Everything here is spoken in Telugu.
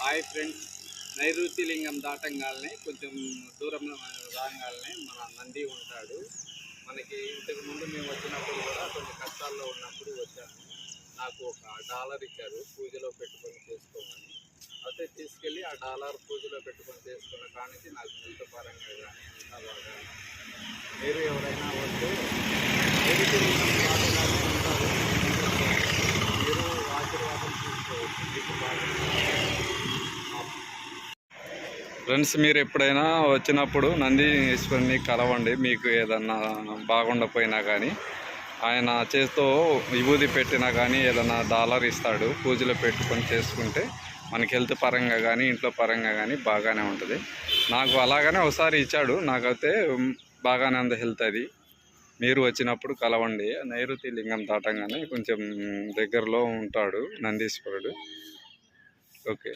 Hi friends. నైరుతి లింగం దాటంగానే కొంచెం దూరంలో రాగానే మన నంది ఉంటాడు. మనకి ఇంతకు ముందు మేము వచ్చినప్పుడు కూడా కొంచెం కష్టాల్లో ఉన్నప్పుడు వచ్చాను నాకు ఒక డాలర్ ఇచ్చారు పూజలో పెట్టుకొని చేసుకోమని. అయితే తీసుకెళ్ళి ఆ డాలర్ పూజలో పెట్టుకొని చేసుకున్న కానించి నాకు హెల్త్ పరంగా కానీ అంతా బాగా. మీరు ఎవరైనా వస్తే నైరుతి లింగం దాటగానే ఉంటారు మీరు ఆశీర్వాదం తీసుకోవచ్చు మీకు బాగా ఫ్రెండ్స్ మీరు ఎప్పుడైనా వచ్చినప్పుడు నందీశ్వరిని కలవండి. మీకు ఏదన్నా బాగుండపోయినా కానీ ఆయన చేతో విభూది పెట్టినా కానీ ఏదన్నా డాలర్ ఇస్తాడు పూజలో పెట్టుకొని చేసుకుంటే మనకి హెల్త్ పరంగా కానీ ఇంట్లో పరంగా కానీ బాగానే ఉంటుంది. నాకు అలాగనే ఒకసారి ఇచ్చాడు. నాకైతే బాగానే ఉంది హెల్త్ అది. మీరు వచ్చినప్పుడు కలవండి. నైరుతి లింగం దాటంగానే కొంచెం దగ్గరలో ఉంటాడు నందీశ్వరుడు. ఓకే.